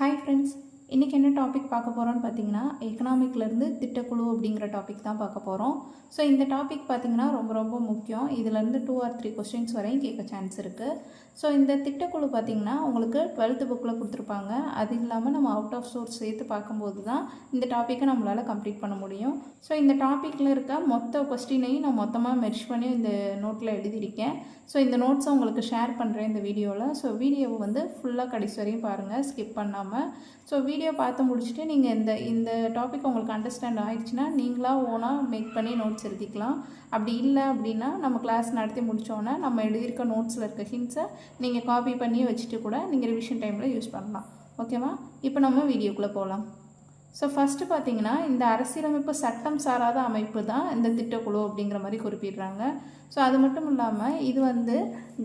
Hi friends. இன்றைக்கி என்ன topic பார்க்க போகிறோம்னு பார்த்தீங்கன்னா எக்கனாமிக்லேருந்து திட்டக்குழு அப்படிங்கிற டாபிக் தான் பார்க்க போகிறோம் ஸோ இந்த டாபிக் பார்த்திங்கன்னா ரொம்ப ரொம்ப முக்கியம். இதுலேருந்து டூ ஆர் த்ரீ கொஸ்டின்ஸ் வரையும் கேட்க சான்ஸ் இருக்குது ஸோ இந்த திட்டக்குழு பார்த்தீங்கன்னா உங்களுக்கு டுவெல்த்து புக்கில் கொடுத்துருப்பாங்க. அது இல்லாமல் நம்ம அவுட் ஆஃப் சோர்ஸ் சேர்த்து பார்க்கும்போது தான் இந்த டாப்பிக்கை நம்மளால் கம்ப்ளீட் பண்ண முடியும். ஸோ இந்த டாப்பிக்கில் இருக்க மொத்த கொஸ்டினையும் நான் மொத்தமாக மெர்ச் பண்ணி இந்த நோட்டில் எழுதியிருக்கேன். ஸோ இந்த நோட்ஸை உங்களுக்கு ஷேர் பண்ணுறேன் இந்த வீடியோவில் ஸோ வீடியோவை வந்து ஃபுல்லாக கடைசி வரையும் பாருங்கள் ஸ்கிப் பண்ணாமல் ஸோ வீடியோ பார்த்து முடிச்சுட்டு நீங்கள் இந்த இந்த டாபிக் உங்களுக்கு அண்டர்ஸ்டாண்ட் ஆயிடுச்சுன்னா நீங்களாக ஓனாக மேக் பண்ணி நோட்ஸ் எழுதிக்கலாம். அப்படி இல்லை அப்படின்னா நம்ம கிளாஸ் நடத்தி முடித்தோன்னே நம்ம எழுதியிருக்க நோட்ஸில் இருக்க ஹிண்ட்ஸை நீங்கள் காப்பி பண்ணி வச்சுட்டு கூட நீங்கள் ரிவிஷன் டைமில் யூஸ் பண்ணலாம். ஓகேவா இப்போ நம்ம வீடியோக்குள்ளே போகலாம் ஸோ ஃபஸ்ட்டு பார்த்தீங்கன்னா இந்த அரசியலமைப்பு சட்டம் சாராத அமைப்பு தான் இந்த திட்டக்குழு அப்படிங்கிற மாதிரி குறிப்பிடுறாங்க. ஸோ அது மட்டும் இல்லாமல் இது வந்து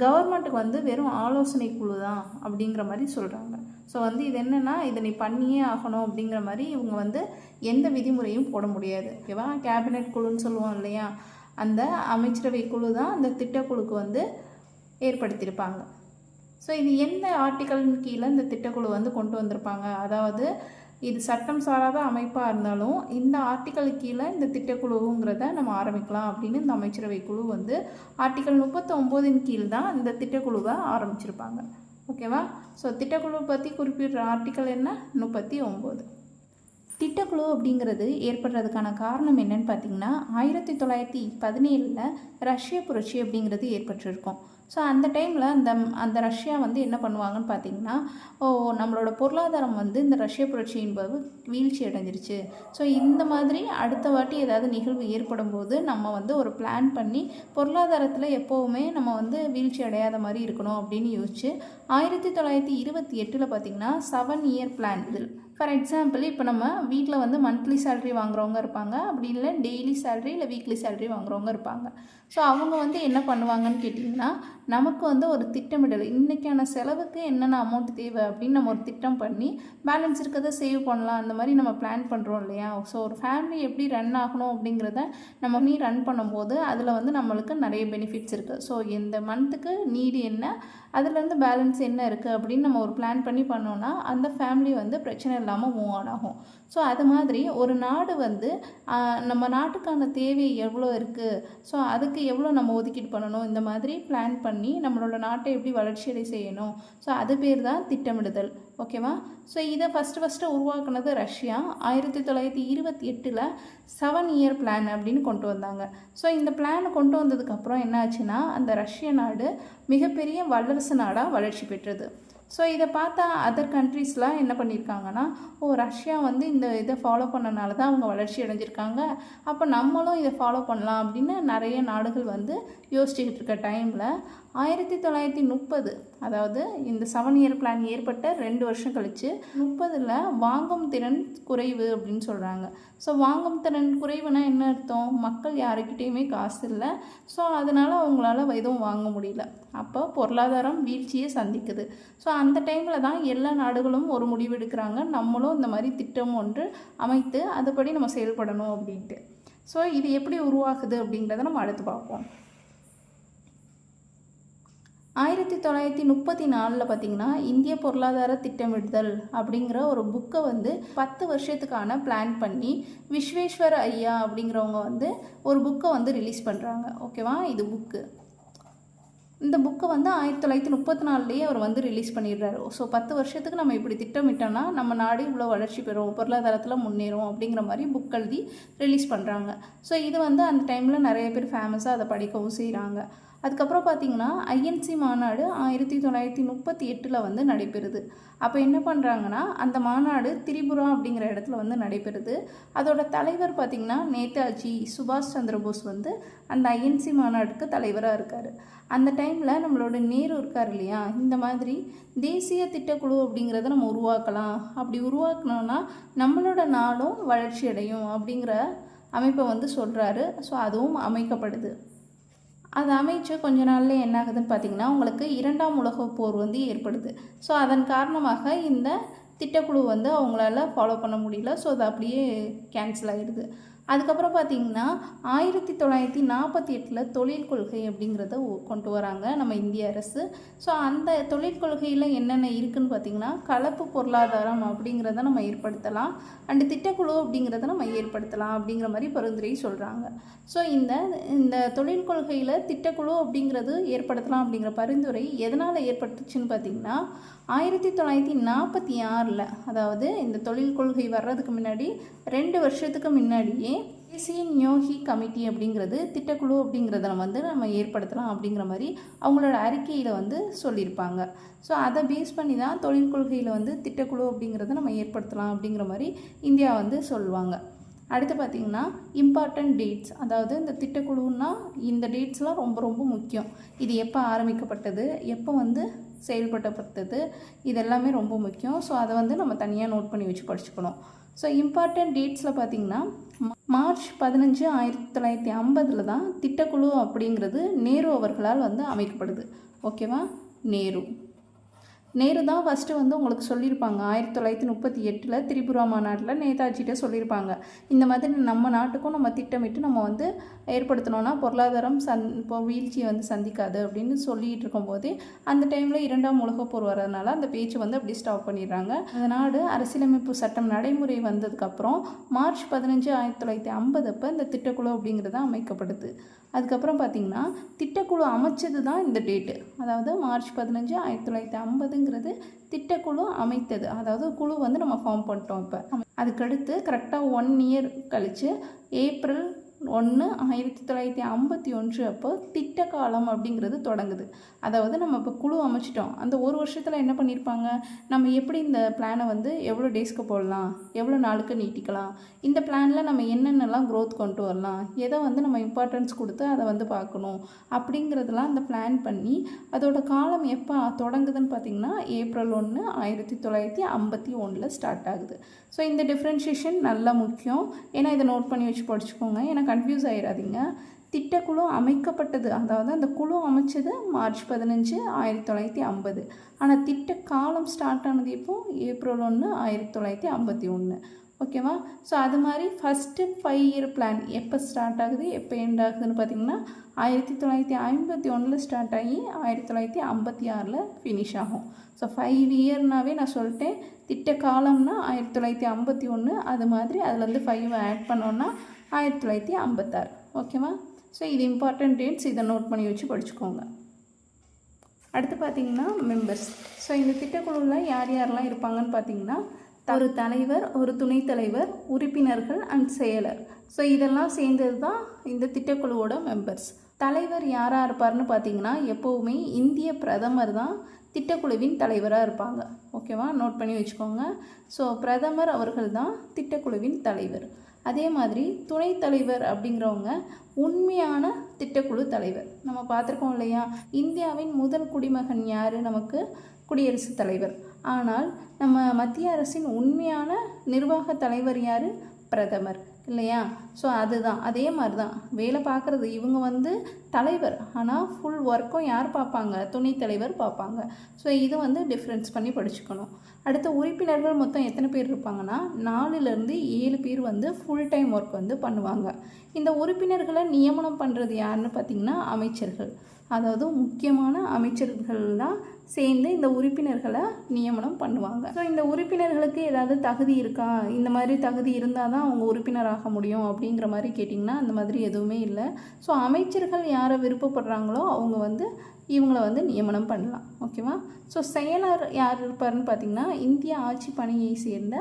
கவர்மெண்ட்டுக்கு வந்து வெறும் ஆலோசனை குழு தான் அப்படிங்கிற மாதிரி சொல்கிறாங்க ஸோ வந்து இது என்னென்னா இதை நீ பண்ணியே ஆகணும் அப்படிங்கிற மாதிரி இவங்க வந்து எந்த விதிமுறையும் போட முடியாது. ஓகேவா கேபினெட் குழுன்னு சொல்லுவோம் இல்லையா? அந்த அமைச்சரவை குழு தான் அந்த திட்டக்குழுக்கு வந்து ஏற்படுத்தியிருப்பாங்க. ஸோ இது எந்த ஆர்டிக்கலின் கீழே இந்த திட்டக்குழு வந்து கொண்டு வந்திருப்பாங்க? அதாவது இது சட்டம் சாராத அமைப்பாக இருந்தாலும் இந்த ஆர்டிக்கல் கீழே இந்த திட்டக்குழுங்கிறத நம்ம ஆரம்பிக்கலாம் அப்படின்னு இந்த அமைச்சரவை குழு வந்து ஆர்டிக்கல் முப்பத்தொம்போதின் கீழ் தான் இந்த திட்டக்குழுவை ஆரம்பிச்சிருப்பாங்க. ஓகேவா ஸோ திட்டக்குழு பற்றி குறிப்பிடுற ஆர்டிக்கல் என்ன? முப்பத்தி ஒம்பது திட்டக்குழு அப்படிங்கிறது ஏற்படுறதுக்கான காரணம் என்னன்னு பார்த்தீங்கன்னா ஆயிரத்தி தொள்ளாயிரத்தி பதினேழில் ரஷ்ய புரட்சி அப்படிங்கிறது ஏற்பட்டிருக்கும். ஸோ அந்த டைமில் அந்த அந்த ரஷ்யா வந்து என்ன பண்ணுவாங்கன்னு பார்த்தீங்கன்னா ஓ நம்மளோட பொருளாதாரம் வந்து இந்த ரஷ்ய புரட்சி வீழ்ச்சி அடைஞ்சிருச்சு. ஸோ இந்த மாதிரி அடுத்த வாட்டி ஏதாவது நிகழ்வு ஏற்படும் போது நம்ம வந்து ஒரு பிளான் பண்ணி பொருளாதாரத்தில் எப்போவுமே நம்ம வந்து வீழ்ச்சி அடையாத மாதிரி இருக்கணும் அப்படின்னு யோசிச்சு ஆயிரத்தி தொள்ளாயிரத்தி இருபத்தி எட்டில் பார்த்தீங்கன்னா செவன் இயர் பிளான் இதில். ஃபார் எக்ஸாம்பிள் இப்போ நம்ம வீட்டில் வந்து மந்த்லி சேலரி வாங்குறவங்க இருப்பாங்க. அப்படி இல்லை டெய்லி சேலரி இல்லை வீக்லி சேலரி வாங்குறவங்க இருப்பாங்க. ஸோ அவங்க வந்து என்ன பண்ணுவாங்கன்னு கேட்டிங்கன்னா நமக்கு வந்து ஒரு திட்டமிடல் இன்றைக்கான செலவுக்கு என்னென்ன அமௌண்ட் தேவை? அப்படின்னு நம்ம ஒரு திட்டம் பண்ணி பேலன்ஸ் இருக்கிறத சேவ் பண்ணலாம். அந்த மாதிரி நம்ம பிளான் பண்ணுறோம் இல்லையா? ஸோ ஒரு ஃபேமிலி எப்படி ரன் ஆகணும் அப்படிங்கிறத நம்ம நீ ரன் பண்ணும்போது அதில் வந்து நம்மளுக்கு நிறைய பெனிஃபிட்ஸ் இருக்குது ஸோ இந்த மந்த்துக்கு நீடு என்ன அதுலேருந்து பேலன்ஸ் என்ன இருக்குது அப்படின்னு நம்ம ஒரு பிளான் பண்ணி பண்ணோன்னா அந்த ஃபேமிலி வந்து பிரச்சனை இல்லாமல் மூவ் ஆன் ஆகும். ஸோ அது மாதிரி ஒரு நாடு வந்து நம்ம நாட்டுக்கான தேவை எவ்வளோ இருக்குது ஸோ அதுக்கு எவ்வளோ நம்ம ஒதுக்கீடு பண்ணணும்? இந்த மாதிரி பிளான் பண்ணி நம்மளோட நாட்டை எப்படி வளர்ச்சியடை செய்யணும்? ஸோ அது பேர் தான் திட்டமிடுதல். ஓகேவா ஸோ இதை ஃபஸ்ட்டு ஃபஸ்ட்டு உருவாக்குனது ரஷ்யா. ஆயிரத்தி தொள்ளாயிரத்தி இருபத்தி எட்டில் செவன் இயர் பிளான் அப்படின்னு கொண்டு வந்தாங்க. ஸோ இந்த பிளான் கொண்டு வந்ததுக்கப்புறம் என்ன ஆச்சுன்னா அந்த ரஷ்ய நாடு மிகப்பெரிய வல்லரசு நாடாக வளர்ச்சி பெற்றது. ஸோ இதை பார்த்தா அதர் கண்ட்ரீஸ்லாம் என்ன பண்ணியிருக்காங்கன்னா ஓ ரஷ்யா வந்து இந்த இதை ஃபாலோ பண்ணனால தான் அவங்க வளர்ச்சி அடைஞ்சிருக்காங்க. அப்போ நம்மளும் இதை ஃபாலோ பண்ணலாம் அப்படின்னு நிறைய நாடுகள் வந்து யோசிச்சுக்கிட்டு இருக்க டைமில் ஆயிரத்தி தொள்ளாயிரத்தி முப்பது அதாவது இந்த செவன் இயர் பிளான் ஏற்பட்ட ரெண்டு வருஷம் கழித்து முப்பதில் வாங்கும் திறன் குறைவு அப்படின்னு சொல்கிறாங்க ஸோ வாங்கும் திறன் குறைவுனா என்ன அர்த்தம்? மக்கள் யாருக்கிட்டேயுமே காசு இல்லை. ஸோ அதனால் அவங்களால எதுவும் வாங்க முடியல. அப்போ பொருளாதாரம் வீழ்ச்சியை சந்திக்குது. ஸோ அந்த டைமில் தான் எல்லா நாடுகளும் ஒரு முடிவு எடுக்கிறாங்க. நம்மளும் இந்த மாதிரி திட்டம் ஒன்று அமைத்து அதுபடி நம்ம செயல்படணும் அப்படின்ட்டு. ஸோ இது எப்படி உருவாகுது அப்படிங்கிறத நம்ம அடுத்து பார்ப்போம். ஆயிரத்தி தொள்ளாயிரத்தி முப்பத்தி நாலில் பார்த்தீங்கன்னா இந்திய பொருளாதார திட்டமிடுதல் அப்படிங்கிற ஒரு புக்கை வந்து பத்து வருஷத்துக்கான பிளான் பண்ணி விஸ்வேஸ்வர் ஐயா அப்படிங்கிறவங்க வந்து ஒரு புக்கை வந்து ரிலீஸ் பண்ணுறாங்க ஓகேவா இது புக்கு இந்த புக்கை வந்து ஆயிரத்தி தொள்ளாயிரத்தி முப்பத்தி நாலுலேயே அவர் வந்து ரிலீஸ் பண்ணிடுறாரு. ஸோ பத்து வருஷத்துக்கு நம்ம இப்படி திட்டமிட்டோம்னா நம்ம நாடு இவ்வளோ வளர்ச்சி பெறும் பொருளாதாரத்தில் முன்னேறும் அப்படிங்கிற மாதிரி புக் எழுதி ரிலீஸ் பண்ணுறாங்க ஸோ இது வந்து அந்த டைமில் நிறைய பேர் ஃபேமஸாக அதை படிக்கவும் செய்கிறாங்க அதுக்கப்புறம் பார்த்தீங்கன்னா ஐஎன்சி மாநாடு ஆயிரத்தி தொள்ளாயிரத்தி முப்பத்தி எட்டில் வந்து நடைபெறுது. அப்போ என்ன பண்ணுறாங்கன்னா அந்த மாநாடு திரிபுரா அப்படிங்கிற இடத்துல வந்து நடைபெறுது. அதோட தலைவர் பார்த்திங்கன்னா நேதாஜி சுபாஷ் சந்திர போஸ் வந்து அந்த ஐஎன்சி மாநாடுக்கு தலைவராக இருக்கார். அந்த டைமில் நம்மளோட நேரு இருக்கார் இல்லையா? இந்த மாதிரி தேசிய திட்டக்குழு அப்படிங்கிறத நம்ம உருவாக்கலாம். அப்படி உருவாக்கணும்னா நம்மளோட நாடும் வளர்ச்சி அடையும் அப்படிங்கிற அமைப்பை வந்து சொல்கிறாரு ஸோ அதுவும் அமைக்கப்படுது. அது அமைச்சு கொஞ்ச நாளில் என்ன ஆகுதுன்னு பார்த்தீங்கன்னா உங்களுக்கு இரண்டாம் உலக போர் வந்து ஏற்படுது. ஸோ அதன் காரணமாக இந்த திட்டக்குழு வந்து அவங்களால ஃபாலோ பண்ண முடியல. ஸோ அது அப்படியே கேன்சல் ஆகிடுது அதுக்கப்புறம் பார்த்தீங்கன்னா ஆயிரத்தி தொள்ளாயிரத்தி நாற்பத்தி எட்டில் தொழில் கொள்கை அப்படிங்கிறத ஒ- கொண்டு வராங்க நம்ம இந்திய அரசு. ஸோ அந்த தொழில் கொள்கையில் என்னென்ன இருக்குதுன்னு பார்த்தீங்கன்னா கலப்பு பொருளாதாரம் அப்படிங்கிறத நம்ம ஏற்படுத்தலாம். அண்டு திட்டக்குழு அப்படிங்கிறத நம்ம ஏற்படுத்தலாம் அப்படிங்கிற மாதிரி பரிந்துரை சொல்கிறாங்க ஸோ இந்த இந்த தொழில் கொள்கையில் திட்டக்குழு அப்படிங்கிறது ஏற்படுத்தலாம் அப்படிங்கிற பரிந்துரை எதனால் ஏற்பட்டுச்சுன்னு பார்த்தீங்கன்னா ஆயிரத்தி தொள்ளாயிரத்தி நாற்பத்தி ஆறில் அதாவது இந்த தொழில் கொள்கை வர்றதுக்கு முன்னாடி ரெண்டு வருஷத்துக்கு முன்னாடியே தேசிய நியோகி கமிட்டி அப்படிங்கிறது திட்டக்குழு அப்படிங்கிறத நம்ம வந்து நம்ம ஏற்படுத்தலாம் அப்படிங்கிற மாதிரி அவங்களோட அறிக்கையில் வந்து சொல்லியிருப்பாங்க. ஸோ அதை பேஸ் பண்ணி தான் தொழில் கொள்கையில் வந்து திட்டக்குழு அப்படிங்கிறத நம்ம ஏற்படுத்தலாம் அப்படிங்கிற மாதிரி இந்தியா வந்து சொல்லுவாங்க. அடுத்து பார்த்திங்கன்னா இம்பார்ட்டண்ட் டேட்ஸ் அதாவது இந்த திட்டக்குழுன்னா இந்த டேட்ஸ்லாம் ரொம்ப ரொம்ப முக்கியம். இது எப்போ ஆரம்பிக்கப்பட்டது எப்போ வந்து செயல்படுத்தப்பட்டது இது எல்லாமே ரொம்ப முக்கியம். ஸோ அதை வந்து நம்ம தனியாக நோட் பண்ணி வச்சு படிச்சுக்கணும். ஸோ இம்பார்ட்டண்ட் டேட்ஸில் பார்த்திங்கன்னா மார்ச் பதினஞ்சு ஆயிரத்தி தொள்ளாயிரத்தி ஐம்பதில் தான் திட்டக்குழு அப்படிங்கிறது நேரு அவர்களால் வந்து அமைக்கப்படுது. ஓகேவா நேரு. நேரு தான் ஃபஸ்ட்டு வந்து உங்களுக்கு சொல்லியிருப்பாங்க. ஆயிரத்தி தொள்ளாயிரத்தி முப்பத்தி எட்டில் திரிபுரா மாநாட்டில் நேதாஜிகிட்ட சொல்லியிருப்பாங்க. இந்த மாதிரி நம்ம நாட்டுக்கும் நம்ம திட்டமிட்டு நம்ம வந்து ஏற்படுத்தினோன்னா பொருளாதாரம் சந் இப்போ வீழ்ச்சியை வந்து சந்திக்காது அப்படின்னு சொல்லிகிட்டு இருக்கும்போதே அந்த டைமில் இரண்டாம் உலகப்போர் போர் வரதுனால அந்த பேச்சு வந்து அப்படி ஸ்டாப் பண்ணிடுறாங்க. அந்த நாடு அரசியலமைப்பு சட்டம் நடைமுறை வந்ததுக்கப்புறம் மார்ச் பதினஞ்சு ஆயிரத்தி தொள்ளாயிரத்தி ஐம்பது அப்போ இந்த திட்டக்குழு அப்படிங்கிறது அமைக்கப்படுது. அதுக்கப்புறம் பார்த்திங்கன்னா திட்டக்குழு அமைச்சது தான் இந்த டேட்டு அதாவது மார்ச் பதினஞ்சு ஆயிரத்தி தொள்ளாயிரத்தி ஐம்பதுங்கிறது திட்டக்குழு அமைத்தது. அதாவது குழு வந்து நம்ம ஃபார்ம் பண்ணிட்டோம் இப்போ. அதுக்கடுத்து கரெக்டாக ஒன் இயர் கழித்து ஏப்ரல் ஒன்று ஆயிரத்தி தொள்ளாயிரத்தி ஐம்பத்தி ஒன்று அப்போ திட்ட காலம் அப்படிங்கிறது தொடங்குது. அதாவது நம்ம இப்போ குழு அமைச்சிட்டோம். அந்த ஒரு வருஷத்தில் என்ன பண்ணியிருப்பாங்க நம்ம எப்படி இந்த பிளானை வந்து எவ்வளோ டேஸ்க்கு போடலாம்? எவ்வளோ நாளுக்கு நீட்டிக்கலாம்? இந்த பிளானில் நம்ம என்னென்னலாம் க்ரோத் கொண்டு வரலாம்? எதை வந்து நம்ம இம்பார்ட்டன்ஸ் கொடுத்து அதை வந்து பார்க்கணும்? அப்படிங்கிறதெல்லாம் அந்த பிளான் பண்ணி அதோட காலம் எப்போ தொடங்குதுன்னு பார்த்தீங்கன்னா ஏப்ரல் ஒன்று ஆயிரத்தி தொள்ளாயிரத்தி ஐம்பத்தி ஒன்றில் ஸ்டார்ட் ஆகுது. ஸோ இந்த டிஃப்ரென்ஷியேஷன் நல்லா முக்கியம். ஏன்னா இதை நோட் பண்ணி வச்சு படிச்சுக்கோங்க. ஏன்னா கன்ஃபியூஸ் ஆயிடாதீங்க திட்டக்குழு அமைக்கப்பட்டது அதாவது அந்த குழு அமைச்சது மார்ச் பதினஞ்சு ஆயிரத்தி தொள்ளாயிரத்தி ஐம்பது. ஆனால் திட்ட காலம் ஸ்டார்ட் ஆனது இப்போ ஏப்ரல் ஒன்று ஆயிரத்தி தொள்ளாயிரத்தி ஐம்பத்தி ஒன்று ஓகேவா ஸோ அது மாதிரி ஃபஸ்ட்டு ஃபைவ் இயர் பிளான் எப்போ ஸ்டார்ட் ஆகுது எப்போ எண்ட் ஆகுதுன்னு பார்த்தீங்கன்னா ஆயிரத்தி தொள்ளாயிரத்தி ஐம்பத்தி ஒன்றில் ஸ்டார்ட் ஆகி ஆயிரத்தி தொள்ளாயிரத்தி ஐம்பத்தி ஆறில் ஃபினிஷ் ஆகும். ஸோ ஃபைவ் இயர்னாவே நான் சொல்லிட்டேன் திட்ட காலம்னா ஆயிரத்தி தொள்ளாயிரத்தி ஐம்பத்தி ஒன்று அது மாதிரி அதில் வந்து ஃபைவ் ஆட் பண்ணோன்னா ஆயிரத்தி தொள்ளாயிரத்தி ஐம்பத்தாறு. ஓகேவா ஸோ இது இம்பார்ட்டன்ட் டேட்ஸ் இதை நோட் பண்ணி வச்சு படிச்சுக்கோங்க. அடுத்து பார்த்தீங்கன்னா மெம்பர்ஸ் ஸோ இந்த திட்டக்குழுவில் யார் யாரெல்லாம் இருப்பாங்கன்னு பார்த்தீங்கன்னா ஒரு தலைவர் ஒரு துணைத் தலைவர் உறுப்பினர்கள் அண்ட் செயலர். ஸோ இதெல்லாம் சேர்ந்தது தான் இந்த திட்டக்குழுவோட மெம்பர்ஸ் தலைவர் யாராக இருப்பார்னு பார்த்தீங்கன்னா எப்போவுமே இந்திய பிரதமர் தான் திட்டக்குழுவின் தலைவராக இருப்பாங்க. ஓகேவா நோட் பண்ணி வச்சுக்கோங்க. ஸோ பிரதமர் அவர்கள் தான் திட்டக்குழுவின் தலைவர். அதே மாதிரி துணைத் தலைவர் அப்படிங்கிறவங்க உண்மையான திட்டக்குழு தலைவர். நம்ம பார்த்துருக்கோம் இல்லையா? இந்தியாவின் முதல் குடிமகன் யார்? நமக்கு குடியரசுத் தலைவர். ஆனால் நம்ம மத்திய அரசின் உண்மையான நிர்வாக தலைவர் யார்? பிரதமர். இல்லையா? ஸோ அதுதான். அதே மாதிரி தான் வேலை பார்க்குறது இவங்க வந்து தலைவர். ஆனால் ஃபுல் ஒர்க்கும் யார் பார்ப்பாங்க? துணைத் தலைவர் பார்ப்பாங்க. ஸோ இது வந்து டிஃப்ரென்ஸ் பண்ணி படிச்சுக்கணும். அடுத்த உறுப்பினர்கள் மொத்தம் எத்தனை பேர் இருப்பாங்கன்னா நாலுலேருந்து ஏழு பேர் வந்து ஃபுல் டைம் ஒர்க் வந்து பண்ணுவாங்க. இந்த உறுப்பினர்களை நியமனம் பண்ணுறது யாருன்னு பார்த்தீங்கன்னா அமைச்சர்கள். அதாவது முக்கியமான அமைச்சர்கள் தான் சேர்ந்து இந்த உறுப்பினர்களை நியமனம் பண்ணுவாங்க. ஸோ இந்த உறுப்பினர்களுக்கு ஏதாவது தகுதி இருக்கா? இந்த மாதிரி தகுதி இருந்தால் தான் அவங்க உறுப்பினராக முடியும் அப்படிங்கிற மாதிரி கேட்டிங்கன்னா அந்த மாதிரி எதுவுமே இல்லை. ஸோ அமைச்சர்கள் யாரை விருப்பப்படுறாங்களோ அவங்க வந்து இவங்கள வந்து நியமனம் பண்ணலாம். ஓகேவா ஸோ செயலர் யார் இருப்பார்னு பார்த்தீங்கன்னா இந்திய ஆட்சி பணியை சேர்ந்த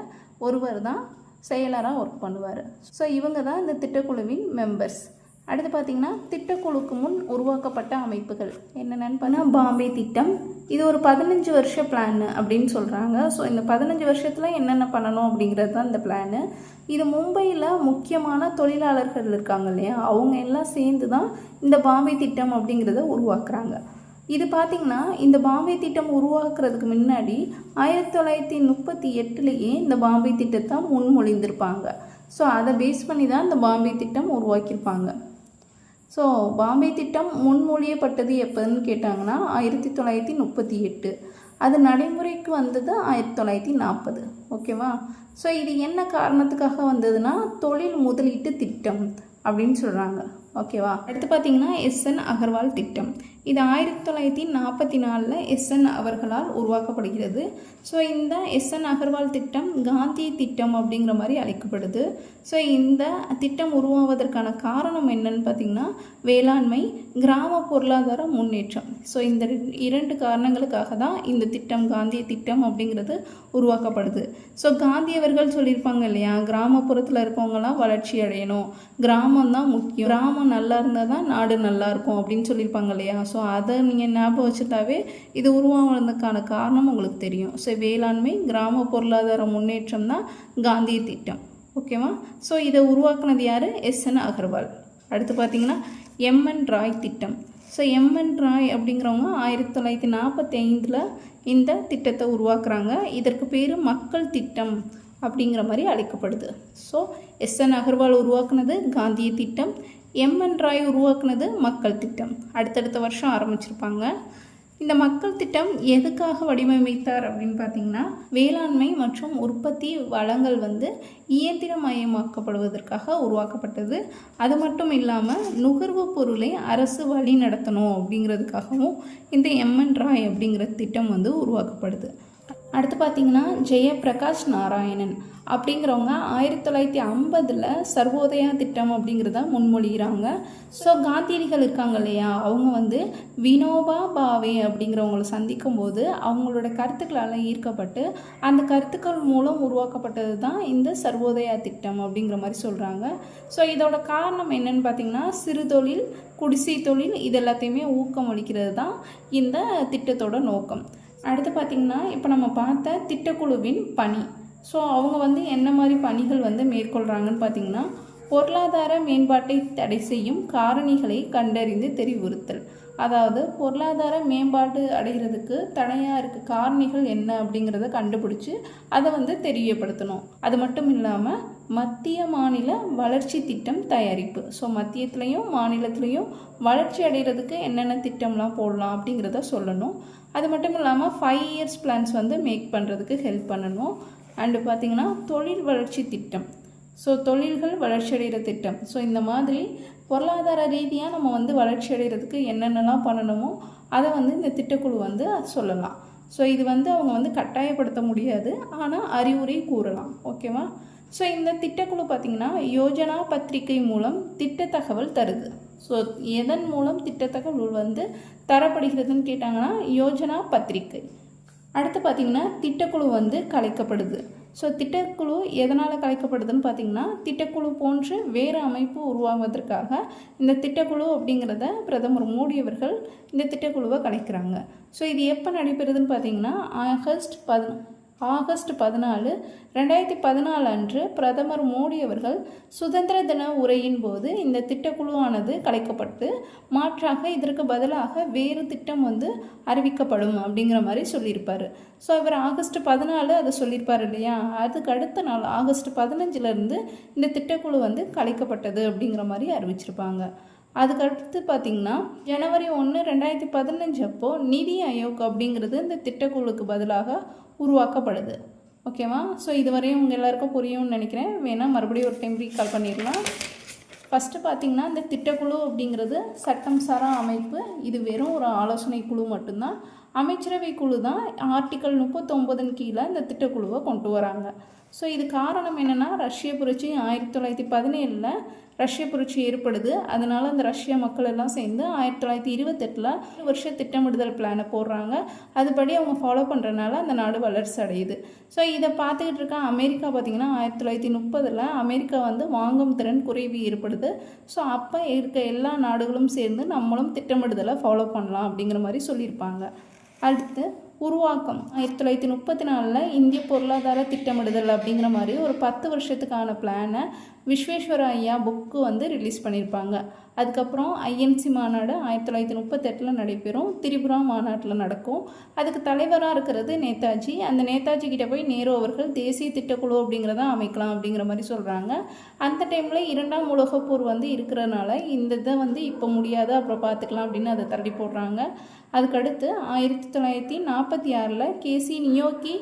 ஒருவர் தான் செயலராக ஒர்க் பண்ணுவார். ஸோ இவங்க தான் இந்த திட்டக்குழுவின் மெம்பர்ஸ் அடுத்து பார்த்தீங்கன்னா திட்டக்குழுக்கு முன் உருவாக்கப்பட்ட அமைப்புகள். என்னென்னு பார்த்தீங்கன்னா பாம்பே திட்டம். இது ஒரு பதினஞ்சு வருஷ பிளான் அப்படின்னு சொல்கிறாங்க ஸோ இந்த பதினஞ்சு வருஷத்தில் என்னென்ன பண்ணணும் அப்படிங்கிறது தான் இந்த பிளானு இது மும்பையில் முக்கியமான தொழிலாளர்கள் இருக்காங்க இல்லையா? அவங்க எல்லாம் சேர்ந்து தான் இந்த பாம்பே திட்டம் அப்படிங்கிறத உருவாக்குறாங்க. இது பார்த்திங்கன்னா இந்த பாம்பே திட்டம் உருவாக்குறதுக்கு முன்னாடி ஆயிரத்தி தொள்ளாயிரத்தி முப்பத்தி எட்டுலேயே இந்த பாம்பே திட்டத்தை முன்மொழிந்திருப்பாங்க. ஸோ அதை பேஸ் பண்ணி தான் இந்த பாம்பே திட்டம் உருவாக்கியிருப்பாங்க. ஸோ பாம்பே திட்டம் முன்மொழியப்பட்டது எப்போன்னு கேட்டாங்கன்னா ஆயிரத்தி தொள்ளாயிரத்தி முப்பத்தி எட்டு. அது நடைமுறைக்கு வந்தது ஆயிரத்தி தொள்ளாயிரத்தி நாற்பது. ஓகேவா? ஸோ இது என்ன காரணத்துக்காக வந்ததுன்னா தொழில் முதலீட்டு திட்டம் அப்படின்னு சொல்கிறாங்க ஓகேவா? அடுத்து பார்த்தீங்கன்னா எஸ்என் அகர்வால் திட்டம். இது ஆயிரத்தி தொள்ளாயிரத்தி நாற்பத்தி நாலில் எஸ்என் அவர்களால் உருவாக்கப்படுகிறது. ஸோ இந்த எஸ்என் அகர்வால் திட்டம் காந்தி திட்டம் அப்படிங்கிற மாதிரி அழைக்கப்படுது. ஸோ இந்த திட்டம் உருவாவதற்கான காரணம் என்னன்னு பார்த்தீங்கன்னா வேளாண்மை கிராம பொருளாதார முன்னேற்றம். ஸோ இந்த இரண்டு காரணங்களுக்காக தான் இந்த திட்டம் காந்திய திட்டம் அப்படிங்கிறது உருவாக்கப்படுது. ஸோ காந்தியவர்கள் சொல்லியிருப்பாங்க இல்லையா கிராமப்புறத்தில் இருக்கவங்களாம் வளர்ச்சி அடையணும். கிராமம் தான் முக்கியம். கிராமம் நல்லா இருந்தால் தான் நாடு நல்லா இருக்கும் அப்படின்னு சொல்லியிருப்பாங்க இல்லையா. ஸோ அதை நீங்கள் ஞாபகம் வச்சுட்டாவே இது உருவாகிறதுக்கான காரணம் உங்களுக்கு தெரியும். ஸோ வேளாண்மை கிராம பொருளாதார முன்னேற்றம் தான் காந்திய திட்டம். ஓகேவா ஸோ இதை உருவாக்குனது யார்? எஸ்என் அகர்வால் அடுத்து பார்த்தீங்கன்னா எம்என் ராய் திட்டம். ஸோ எம்என் ராய் அப்படிங்கிறவங்க ஆயிரத்தி தொள்ளாயிரத்தி நாற்பத்தி ஐந்தில் இந்த திட்டத்தை உருவாக்குறாங்க. இதற்கு பேர் மக்கள் திட்டம் அப்படிங்கிற மாதிரி அழைக்கப்படுது. ஸோ எஸ்என் அகர்வால் உருவாக்குனது காந்திய திட்டம். எம்என் ராய் உருவாக்குனது மக்கள் திட்டம். அடுத்தடுத்த வருஷம் ஆரம்பிச்சிருப்பாங்க. இந்த மக்கள் திட்டம் எதுக்காக வடிவமைத்தார் அப்படின்னு பார்த்தீங்கன்னா வேளாண்மை மற்றும் உற்பத்தி வளங்கள் வந்து இயந்திரமயமாக்கப்படுவதற்காக உருவாக்கப்பட்டது. அது மட்டும் இல்லாமல் நுகர்வு பொருளை அரசு வழி நடத்தணும் அப்படிங்கிறதுக்காகவும் இந்த எம்என் ராய் அப்படிங்கிற திட்டம் வந்து உருவாக்கப்படுது. அடுத்து பார்த்தீங்கன்னா ஜெயபிரகாஷ் நாராயணன் அப்படிங்கிறவங்க ஆயிரத்தி தொள்ளாயிரத்தி ஐம்பதில் சர்வோதயா திட்டம் அப்படிங்கிறத முன்மொழிகிறாங்க. ஸோ காந்தியடிகள் இருக்காங்க இல்லையா? அவங்க வந்து வினோபா பாவே அப்படிங்கிறவங்கள சந்திக்கும் போது அவங்களோட கருத்துக்களால் ஈர்க்கப்பட்டு அந்த கருத்துக்கள் மூலம் உருவாக்கப்பட்டது தான் இந்த சர்வோதயா திட்டம் அப்படிங்கிற மாதிரி சொல்கிறாங்க ஸோ இதோட காரணம் என்னன்னு பார்த்தீங்கன்னா சிறுதொழில் குடிசை தொழில் இது எல்லாத்தையுமே ஊக்கமளிக்கிறது தான் இந்த திட்டத்தோட நோக்கம். அடுத்து பார்த்திங்கன்னா இப்போ நம்ம பார்த்த திட்டக்குழுவின் பணி. ஸோ அவங்க வந்து என்ன மாதிரி பணிகள் வந்து மேற்கொள்கிறாங்கன்னு பார்த்தீங்கன்னா பொருளாதார மேம்பாட்டை தடை செய்யும் காரணிகளை கண்டறிந்து தெரிவுறுத்தல். அதாவது பொருளாதார மேம்பாடு அடைகிறதுக்கு தடையாக இருக்க காரணிகள் என்ன அப்படிங்கிறத கண்டுபிடிச்சி அதை வந்து தெரியப்படுத்தணும். அது மட்டும் இல்லாமல் மத்திய மாநில வளர்ச்சி திட்டம் தயாரிப்பு. ஸோ மத்தியத்துலேயும் மாநிலத்துலேயும் வளர்ச்சி அடைகிறதுக்கு என்னென்ன திட்டம்லாம் போடலாம் அப்படிங்கிறத சொல்லணும். அது மட்டும் இல்லாமல் ஃபைவ் இயர்ஸ் பிளான்ஸ் வந்து மேக் பண்ணுறதுக்கு ஹெல்ப் பண்ணணும். அண்டு பார்த்திங்கன்னா தொழில் வளர்ச்சி திட்டம். ஸோ தொழில்கள் வளர்ச்சி அடைகிற திட்டம். ஸோ இந்த மாதிரி பொருளாதார ரீதியாக நம்ம வந்து வளர்ச்சி அடைகிறதுக்கு என்னென்னலாம் பண்ணணுமோ அதை வந்து இந்த திட்டக்குழு வந்து சொல்லலாம். ஸோ இது வந்து அவங்க வந்து கட்டாயப்படுத்த முடியாது. ஆனால் அறிவுரை கூறலாம். ஓகேவா ஸோ இந்த திட்டக்குழு பார்த்திங்கன்னா யோஜனா பத்திரிகை மூலம் திட்ட தகவல் தருது. ஸோ எதன் மூலம் திட்ட தகவல் வந்து தரப்படுகிறதுன்னு கேட்டாங்கன்னா யோஜனா பத்திரிகை அடுத்து பார்த்திங்கன்னா திட்டக்குழு வந்து கலைக்கப்படுது. ஸோ திட்டக்குழு எதனால் கலைக்கப்படுதுன்னு பார்த்தீங்கன்னா திட்டக்குழு போன்று வேறு அமைப்பு உருவாவதற்காக இந்த திட்டக்குழு அப்படிங்கிறத பிரதமர் மோடி அவர்கள் இந்த திட்டக்குழுவை கலைக்கிறாங்க. ஸோ இது எப்போ நடைபெறுதுன்னு பார்த்தீங்கன்னா ஆகஸ்ட் பதி ஆகஸ்ட் பதினாலு ரெண்டாயிரத்தி பதினாலு அன்று பிரதமர் மோடி அவர்கள் சுதந்திர தின உரையின் போது இந்த திட்டக்குழுவானது கலைக்கப்பட்டு மாற்றாக இதற்கு பதிலாக வேறு திட்டம் வந்து அறிவிக்கப்படும் அப்படிங்கிற மாதிரி சொல்லியிருப்பார். ஸோ அவர் ஆகஸ்ட் பதினாலு அதை சொல்லியிருப்பார் இல்லையா? அதுக்கு அடுத்த நாள் ஆகஸ்ட் பதினஞ்சிலேருந்து இந்த திட்டக்குழு வந்து கலைக்கப்பட்டது அப்படிங்கிற மாதிரி அறிவிச்சிருப்பாங்க. அதுக்கடுத்து பார்த்திங்கன்னா ஜனவரி ஒன்று ரெண்டாயிரத்தி பதினஞ்சு அப்போது நிதி ஆயோக் அப்படிங்கிறது இந்த திட்டக்குழுக்கு பதிலாக உருவாக்கப்படுது. ஓகேவா ஸோ இதுவரையும் உங்கள் எல்லாருக்கும் புரியும்னு நினைக்கிறேன். வேணால் மறுபடியும் ஒரு டைம் ரீகால் பண்ணிடலாம். ஃபஸ்ட்டு பார்த்திங்கன்னா இந்த திட்டக்குழு அப்படிங்கிறது சட்டம் சாரா அமைப்பு. இது வெறும் ஒரு ஆலோசனை குழு மட்டும்தான். அமைச்சரவை குழு தான் ஆர்டிக்கல் முப்பத்தொம்போதன் கீழே இந்த திட்டக்குழுவை கொண்டு வராங்க. ஸோ இது காரணம் என்னென்னா ரஷ்ய புரட்சி ஆயிரத்தி தொள்ளாயிரத்தி பதினேழில் ரஷ்ய புரட்சி ஏற்படுது. அதனால் அந்த ரஷ்ய மக்கள் எல்லாம் சேர்ந்து ஆயிரத்தி தொள்ளாயிரத்தி இருபத்தெட்டில் வருஷ திட்டமிடுதல் பிளானை போடுறாங்க. அதுபடி அவங்க ஃபாலோ பண்ணுறதுனால அந்த நாடு வளர்ச்சி அடையுது. ஸோ இதை பார்த்துக்கிட்டு இருக்க அமெரிக்கா பார்த்திங்கன்னா ஆயிரத்தி தொள்ளாயிரத்தி முப்பதில் அமெரிக்கா வந்து வாங்கும் திறன் குறைவு ஏற்படுது. ஸோ அப்போ இருக்க எல்லா நாடுகளும் சேர்ந்து நம்மளும் திட்டமிடுதலை ஃபாலோ பண்ணலாம் அப்படிங்கிற மாதிரி சொல்லியிருப்பாங்க. அடுத்து உருவாக்கம். ஆயிரத்தி தொள்ளாயிரத்தி முப்பத்தி நாலில் இந்திய பொருளாதார திட்டமிடுதல் அப்படிங்கிற மாதிரி ஒரு பத்து வருஷத்துக்கான பிளானை விஸ்வேஸ்வர ஐயா புக்கு வந்து ரிலீஸ் பண்ணியிருப்பாங்க அதுக்கப்புறம் ஐஎன்சி மாநாடு ஆயிரத்தி தொள்ளாயிரத்தி முப்பத்தெட்டில் நடைபெறும். திரிபுரா மாநாட்டில் நடக்கும். அதுக்கு தலைவராக இருக்கிறது நேதாஜி. அந்த நேதாஜி கிட்ட போய் நேரு அவர்கள் தேசிய திட்டக்குழு அப்படிங்கிறத அமைக்கலாம் அப்படிங்கிற மாதிரி சொல்கிறாங்க அந்த டைமில் இரண்டாம் உலகப் போர் வந்து இருக்கிறனால இந்த இதை வந்து இப்போ முடியாது அப்புறம் பார்த்துக்கலாம் அப்படின்னு அதை தள்ளி போடுறாங்க. அதுக்கடுத்து ஆயிரத்தி தொள்ளாயிரத்தி நாற்பத்தி நாற்பத்தி ஆறில் கேசி நியோக்கி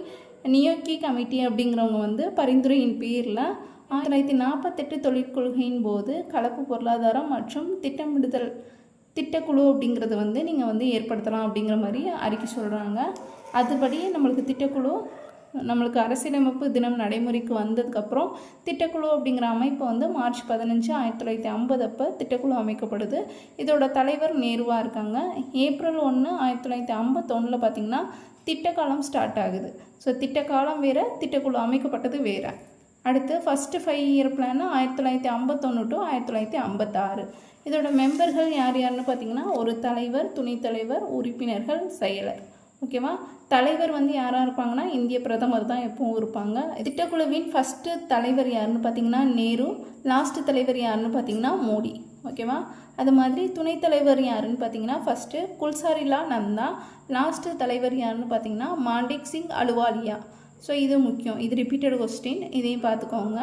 நியோக்கி கமிட்டி அப்படிங்கிறவங்க வந்து பரிந்துரையின் பேரில் ஆயிரத்தி தொள்ளாயிரத்தி நாற்பத்தெட்டு தொழிற்கொள்கையின் போது கலப்பு பொருளாதாரம் மற்றும் திட்டமிடுதல் திட்டக்குழு அப்படிங்கிறது வந்து நீங்கள் வந்து ஏற்படுத்தலாம் அப்படிங்கிற மாதிரி அறிக்கை சொல்கிறாங்க அதுபடி நம்மளுக்கு திட்டக்குழு நம்மளுக்கு அரசியலமைப்பு தினம் நடைமுறைக்கு வந்ததுக்கப்புறம் திட்டக்குழு அப்படிங்கிற அமைப்பு வந்து மார்ச் பதினஞ்சு ஆயிரத்தி தொள்ளாயிரத்தி ஐம்பது அப்போ திட்டக்குழு அமைக்கப்படுது. இதோட தலைவர் நேருவாக இருக்காங்க. ஏப்ரல் ஒன்று ஆயிரத்தி தொள்ளாயிரத்தி ஐம்பத்தொன்னில் பார்த்திங்கன்னா திட்டக்காலம் ஸ்டார்ட் ஆகுது. ஸோ திட்டக்காலம் வேறு திட்டக்குழு அமைக்கப்பட்டது வேறு. அடுத்து ஃபஸ்ட்டு ஃபைவ் இயர் பிளான் ஆயிரத்தி தொள்ளாயிரத்தி ஐம்பத்தொன்று டு ஆயிரத்தி தொள்ளாயிரத்தி ஐம்பத்தாறு. இதோட மெம்பர்கள் யார் யாருன்னு பார்த்தீங்கன்னா ஒரு தலைவர் துணைத்தலைவர் உறுப்பினர்கள் செயலர். ஓகேவா? தலைவர் வந்து யாராக இருப்பாங்கன்னா இந்திய பிரதமர் தான் எப்பவும் இருப்பாங்க. திட்டக்குழுவின் ஃபஸ்ட்டு தலைவர் யாருன்னு பார்த்தீங்கன்னா நேரு. லாஸ்ட்டு தலைவர் யாருன்னு பார்த்தீங்கன்னா மோடி. ஓகேவா? அது மாதிரி துணைத் தலைவர் யாருன்னு பார்த்தீங்கன்னா ஃபஸ்ட்டு குல்சாரிலா நந்தா. லாஸ்ட்டு தலைவர் யாருன்னு பார்த்தீங்கன்னா மாண்டிக் சிங் அலுவாலியா. ஸோ இது முக்கியம். இது ரிப்பீட்டட் கொஸ்டின் இதையும் பார்த்துக்கோங்க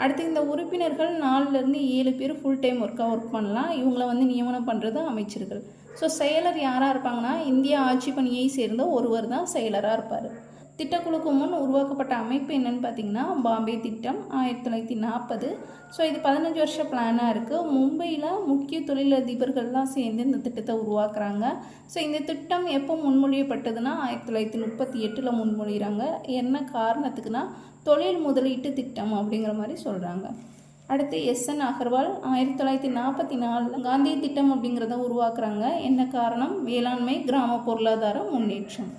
அடுத்து இந்த உறுப்பினர்கள் நாலுலேருந்து ஏழு பேர் ஃபுல் டைம் ஒர்க்காக ஒர்க் பண்ணலாம். இவங்களை வந்து நியமனம் பண்ணுறது அமைச்சர்கள். ஸோ செயலர் யாராக இருப்பாங்கன்னா இந்திய ஆட்சி பணியை சேர்ந்த ஒருவர் தான் செயலராக இருப்பார். திட்டக்குழுக்கு முன் உருவாக்கப்பட்ட அமைப்பு என்னன்னு பார்த்தீங்கன்னா பாம்பே திட்டம் ஆயிரத்தி தொள்ளாயிரத்தி நாற்பது ஸோ இது பதினஞ்சு வருஷ பிளானாக இருக்குது மும்பையில் முக்கிய தொழிலதிபர்கள்லாம் சேர்ந்து இந்த திட்டத்தை உருவாக்குறாங்க. ஸோ இந்த திட்டம் எப்போ முன்மொழியப்பட்டதுன்னா ஆயிரத்தி தொள்ளாயிரத்தி முப்பத்தி எட்டில் முன்மொழிகிறாங்க என்ன காரணத்துக்குன்னா தொழில் முதலீட்டு திட்டம் அப்படிங்கிற மாதிரி சொல்கிறாங்க அடுத்து எஸ்என் அகர்வால் ஆயிரத்தி தொள்ளாயிரத்தி நாற்பத்தி நாலில் காந்திய திட்டம் அப்படிங்கிறத உருவாக்குறாங்க. என்ன காரணம்? வேளாண்மை கிராம பொருளாதார முன்னேற்றம்.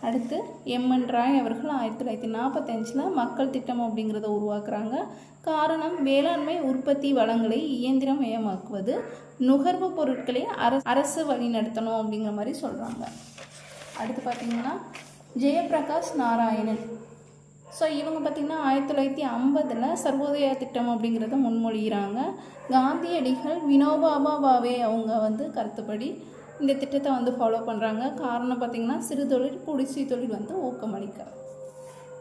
அடுத்து எம்என் ராய் அவர்கள் ஆயிரத்தி தொள்ளாயிரத்தி நாற்பத்தஞ்சில் மக்கள் திட்டம் அப்படிங்கிறத உருவாக்குறாங்க. காரணம்? வேளாண்மை உற்பத்தி வளங்களை இயந்திரமயமாக்குவது நுகர்வு பொருட்களை அரசு அரசு வழி நடத்தணும் அப்படிங்கிற மாதிரி சொல்கிறாங்க அடுத்து பார்த்திங்கன்னா ஜெயபிரகாஷ் நாராயணன். ஸோ இவங்க பார்த்திங்கன்னா ஆயிரத்தி தொள்ளாயிரத்தி ஐம்பதில் சர்வோதயா திட்டம் அப்படிங்கிறத முன்மொழிகிறாங்க. காந்தியடிகள் வினோபாபா பாவே அவங்க வந்து கருத்துப்படி இந்த திட்டத்தை வந்து ஃபாலோ பண்ணுறாங்க காரணம் பார்த்திங்கன்னா சிறு தொழில் குடிசை தொழில் வந்து ஊக்கமளிக்க.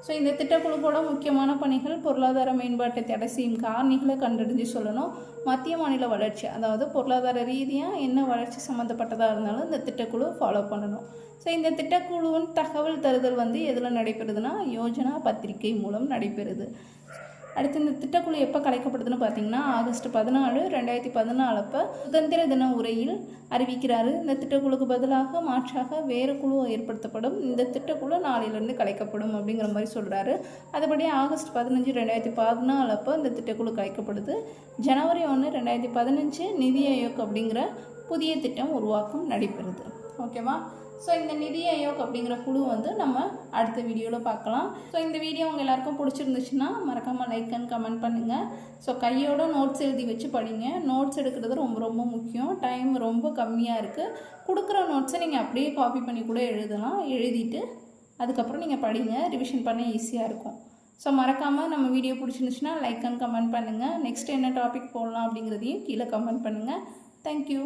ஸோ இந்த திட்டக்குழுவோட முக்கியமான பணிகள் பொருளாதார மேம்பாட்டை தடை செய்யும் காரணிகளை கண்டறிஞ்சு சொல்லணும். மத்திய மாநில வளர்ச்சி அதாவது பொருளாதார ரீதியாக என்ன வளர்ச்சி சம்மந்தப்பட்டதாக இருந்தாலும் இந்த திட்டக்குழு ஃபாலோ பண்ணணும். ஸோ இந்த திட்டக்குழுவின் தகவல் தருதல் வந்து எதில் நடைபெறுதுன்னா யோஜனா பத்திரிகை மூலம் நடைபெறுது. அடுத்து இந்த திட்டக்குழு எப்போ கலைக்கப்படுதுன்னு பார்த்தீங்கன்னா ஆகஸ்ட் பதினாலு ரெண்டாயிரத்தி பதினாலு அப்போ சுதந்திர தின உரையில் அறிவிக்கிறாரு. இந்த திட்டக்குழுக்கு பதிலாக மாற்றாக வேறு குழு ஏற்படுத்தப்படும். இந்த திட்டக்குழு நாளையிலேருந்து கலைக்கப்படும் அப்படிங்கிற மாதிரி சொல்கிறாரு அதுபடி ஆகஸ்ட் பதினஞ்சு ரெண்டாயிரத்தி பதினாலு அப்போ இந்த திட்டக்குழு கலைக்கப்படுது. ஜனவரி ஒன்று ரெண்டாயிரத்தி பதினஞ்சு நிதி ஆயோக் அப்படிங்கிற புதிய திட்டம் உருவாக்கம் நடைபெறுது. ஓகேவா? ஸோ இந்த நிதி ஆயோக் அப்படிங்கிற குழு வந்து நம்ம அடுத்த வீடியோவில் பார்க்கலாம். ஸோ இந்த வீடியோ உங்கள் எல்லாருக்கும் பிடிச்சிருந்துச்சுன்னா மறக்காமல் லைக் அண்ட் கமெண்ட் பண்ணுங்கள் ஸோ கையோட நோட்ஸ் எழுதி வச்சு படிங்க. நோட்ஸ் எடுக்கிறது ரொம்ப ரொம்ப முக்கியம். டைம் ரொம்ப கம்மியாக இருக்குது கொடுக்குற நோட்ஸை நீங்கள் அப்படியே காப்பி பண்ணி கூட எழுதலாம். எழுதிட்டு அதுக்கப்புறம் நீங்கள் படிங்க. ரிவிஷன் பண்ண ஈஸியாக இருக்கும். ஸோ மறக்காமல் நம்ம வீடியோ பிடிச்சிருந்துச்சுன்னா லைக் அண்ட் கமெண்ட் பண்ணுங்கள் நெக்ஸ்ட் என்ன டாபிக் போடலாம் அப்படிங்கிறதையும் கீழே கமெண்ட் பண்ணுங்கள் தேங்க்யூ